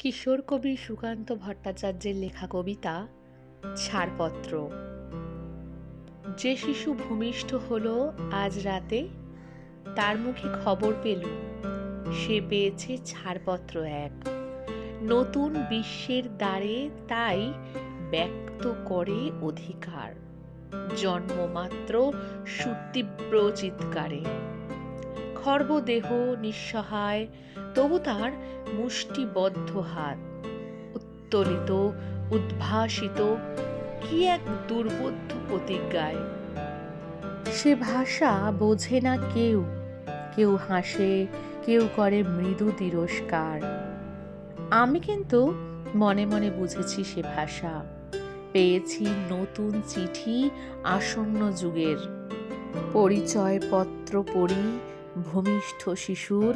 কিশোর কবি সুকান্ত ভট্টাচার্যের লেখা কবিতা, ছাড়পত্র। যে শিশু ভূমিষ্ঠ হল আজ রাতে, তার মুখে খবর পেল। সে পেয়েছে ছাড়পত্র এক। নতুন বিশ্বের দ্বারে তাই ব্যক্ত করে অধিকার। জন্মমাত্র সুতীব্র চিৎকারে। খর্বদেহ নিঃসহায়, তবু তার মুষ্টিবদ্ধ হাত। উত্তোলিত, উদ্ভাসিত, কি এক দুর্বোধ্য প্রতিজ্ঞায়। সে ভাষা বোঝে না কেউ। কেউ হাসে, কেউ করে মৃদু তিরস্কার। আমি কিন্তু মনে মনে বুঝেছি সে ভাষা। পেয়েছি নতুন চিঠি আসন্ন যুগের। পরিচয়পত্র পড়ি ভূমিষ্ঠ শিশুর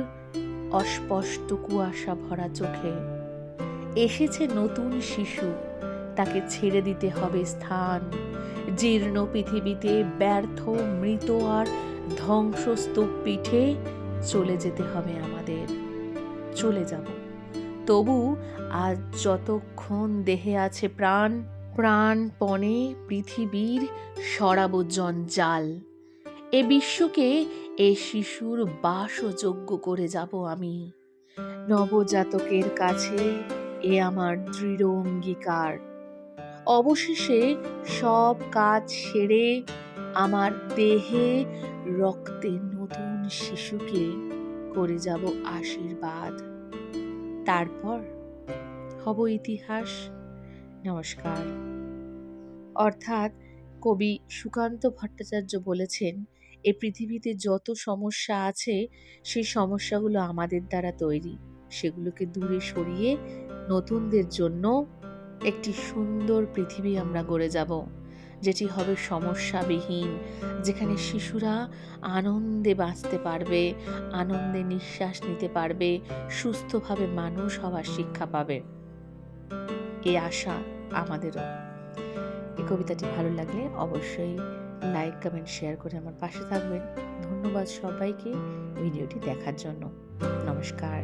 অস্পষ্ট কুয়াশা ভরা চোখে। এসেছে নতুন শিশু। তাকে ছেড়ে দিতে হবে স্থান। জীর্ণ পৃথিবীতে ব্যর্থ, মৃত আর ধ্বংসস্তূপ পিঠে চলে যেতে হবে আমাদের। চলে যাব। তবু আজ যতক্ষণ দেহে আছে প্রাণ, প্রাণপণে পৃথিবীর সরাব জঞ্জাল। এ বিশ্বকে এ শিশুর বাসযোগ্য করে যাব আমি। নবজাতকের কাছে এ আমার দৃঢ় অঙ্গীকার। অবশেষে সব কাজ সেরে আমার দেহে রক্তে নতুন শিশুকে করে যাব আশীর্বাদ। তারপর হব ইতিহাস। নমস্কার। অর্থাৎ কবি সুকান্ত ভট্টাচার্য বলেছেন এ পৃথিবীতে যত সমস্যা আছে, সেই সমস্যাগুলো আমাদের দ্বারা তৈরি। সেগুলোকে দূরে সরিয়ে নতুনদের জন্য একটি সুন্দর পৃথিবী আমরা গড়ে যাব, যেটি হবে সমস্যাবিহীন, যেখানে শিশুরা আনন্দে বাঁচতে পারবে, আনন্দে নিঃশ্বাস নিতে পারবে, সুস্থভাবে মানুষ হওয়ার শিক্ষা পাবে। এ আশা আমাদেরও। এই কবিতাটি ভালো লাগলে অবশ্যই লাইক কমেন্ট শেয়ার করে আমার পাশে থাকবেন। ধন্যবাদ সবাইকে ভিডিওটি দেখার জন্য। নমস্কার।